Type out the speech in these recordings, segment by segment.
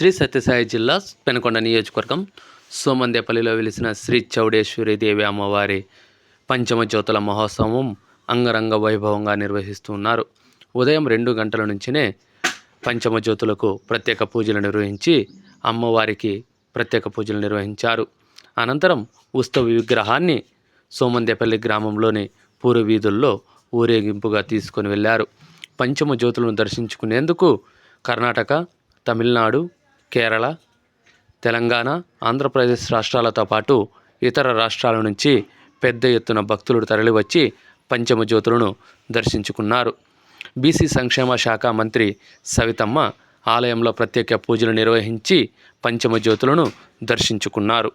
శ్రీ సత్యసాయి జిల్లా పెనకొండ నియోజకవర్గం సోమందేపల్లిలో వెలిసిన శ్రీ చౌడేశ్వరి దేవి అమ్మవారి పంచమ జ్యోతుల మహోత్సవం అంగరంగ వైభవంగా నిర్వహిస్తున్నారు ఉదయం రెండు గంటల నుంచినే పంచమ జ్యోతులకు ప్రత్యేక పూజలు నిర్వహించి అమ్మవారికి ప్రత్యేక పూజలు నిర్వహించారు. అనంతరం ఉత్సవ విగ్రహాన్ని సోమందేపల్లి గ్రామంలోని పూర్వ వీధుల్లో ఊరేగింపుగా తీసుకొని వెళ్ళారు. పంచమ జ్యోతులను దర్శించుకునేందుకు కర్ణాటక తమిళనాడు కేరళ తెలంగాణ ఆంధ్రప్రదేశ్ రాష్ట్రాలతో పాటు ఇతర రాష్ట్రాల నుంచి పెద్ద ఎత్తున భక్తులు తరలివచ్చి పంచమ జ్యోతులను దర్శించుకున్నారు. బీసీ సంక్షేమ శాఖ మంత్రి సవితమ్మ ఆలయంలో ప్రత్యేక పూజలు నిర్వహించి పంచమ జ్యోతులను దర్శించుకున్నారు.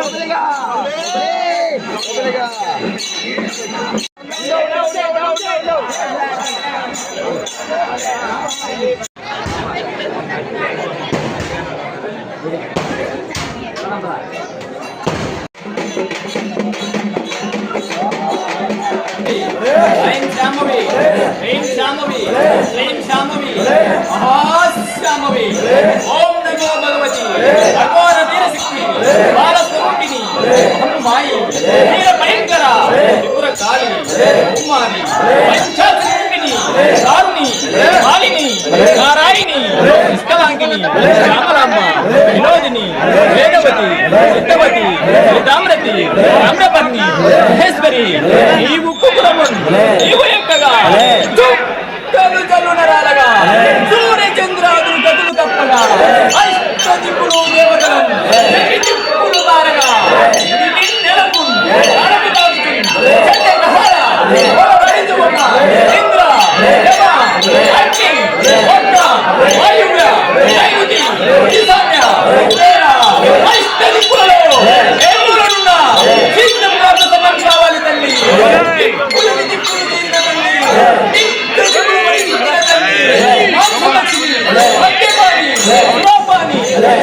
Obrigado. you. వీర భయంకర త్రిపుర కాళి కుమారి పంచాక్షరూపిణి కారుణి నారాయణి నిష్కలాంకిని శ్యామలాంబ వినోదిని వేదవతి చిత్తవతి తామ్రతి తామ్రపర్ణి మహేశ్వరి నీవు కుకులమున్ నీవు ఎక్కగా చుక్కలు చల్లునరాలగా సూర్య చంద్రాదులు గతులు తప్పగా అష్టదిక్కులు దేవతలం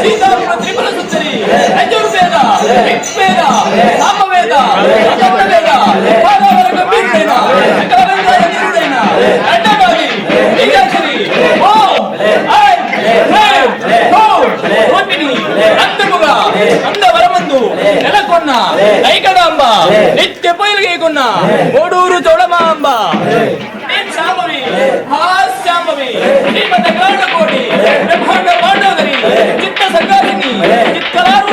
ಸೀತಾಪುರ ತ್ರಿಪುರ ಸುತ್ತರಿ ನಂಜೂರು ವೇದ ವೇದ ಸಾಮವೇದ నిత్య పొయలుగేకున్న కోడూరు చౌడమాంబ నేను శాంభవి శాంభవి శ్రీమత కోటి. బ్రహ్మాండ పాండవరి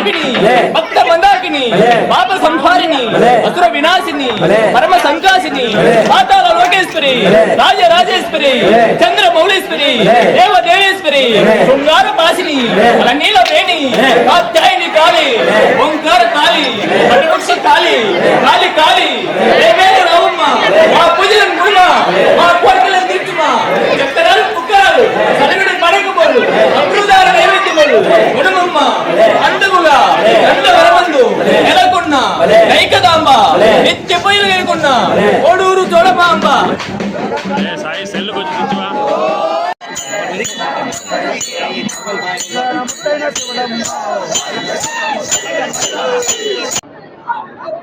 చిత్కలారూపిణి భక్త మందాకిని పాప సంహారిణి అసుర వినాశిని పరమ సంకాసిని పాతాల లోకేశ్వరి రాజ రాజేశ్వరి చంద్ర మౌళేశ్వరి దేవదేవేశ్వరి శృంగార పాసిని నీల వేణి కాత్యాయని కాళి ఓంకార కాళి కాళి కాళి కాళి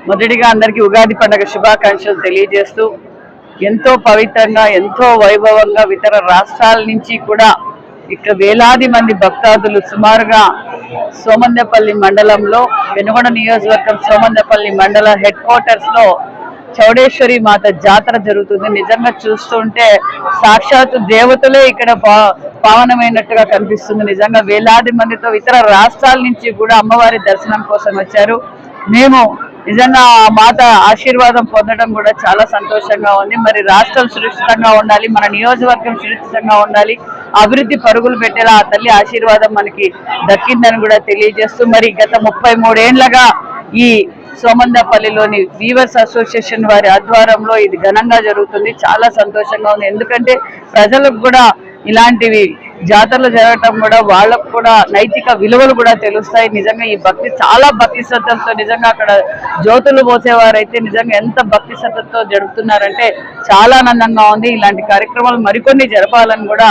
మొదటిగా అందరికీ ఉగాది పండుగ శుభాకాంక్షలు తెలియజేస్తూ ఎంతో పవిత్రంగా ఎంతో వైభవంగా ఇతర రాష్ట్రాల నుంచి కూడా ఇక్కడ వేలాది మంది భక్తాదులు సుమారుగా సోమందపల్లి మండలంలో వెనుగొండ నియోజకవర్గం సోమందపల్లి మండల హెడ్ క్వార్టర్స్లో చౌడేశ్వరి మాత జాతర జరుగుతుంది. నిజంగా చూస్తుంటే సాక్షాత్తు దేవతలే ఇక్కడ పా- పావనమైనట్టుగా కనిపిస్తుంది. నిజంగా వేలాది మందితో ఇతర రాష్ట్రాల నుంచి కూడా అమ్మవారి దర్శనం కోసం వచ్చారు. మేము నిజంగా ఆ మాత ఆశీర్వాదం పొందడం కూడా చాలా సంతోషంగా ఉంది. మరి రాష్ట్రం సురక్షితంగా ఉండాలి మన నియోజకవర్గం సురక్షితంగా ఉండాలి. అభివృద్ధి పరుగులు పెట్టేలా ఆ తల్లి ఆశీర్వాదం మనకి దక్కిందని కూడా తెలియజేస్తూ మరి గత ముప్పై మూడేండ్లగా ఈ సోమందపల్లిలోని వీవర్స్ అసోసియేషన్ వారి ఆధ్వర్యంలో ఇది ఘనంగా జరుగుతుంది. చాలా సంతోషంగా ఉంది. ఎందుకంటే ప్రజలకు కూడా ఇలాంటివి జాతరలు జరగటం కూడా వాళ్ళకు కూడా నైతిక విలువలు కూడా తెలుస్తాయి. నిజంగా ఈ భక్తి చాలా భక్తి శ్రద్ధలతో నిజంగా అక్కడ జ్యోతులు పోసేవారైతే నిజంగా ఎంత భక్తి శ్రద్ధతో జరుపుతున్నారంటే చాలా ఆనందంగా ఉంది. ఇలాంటి కార్యక్రమాలు మరికొన్ని జరపాలని కూడా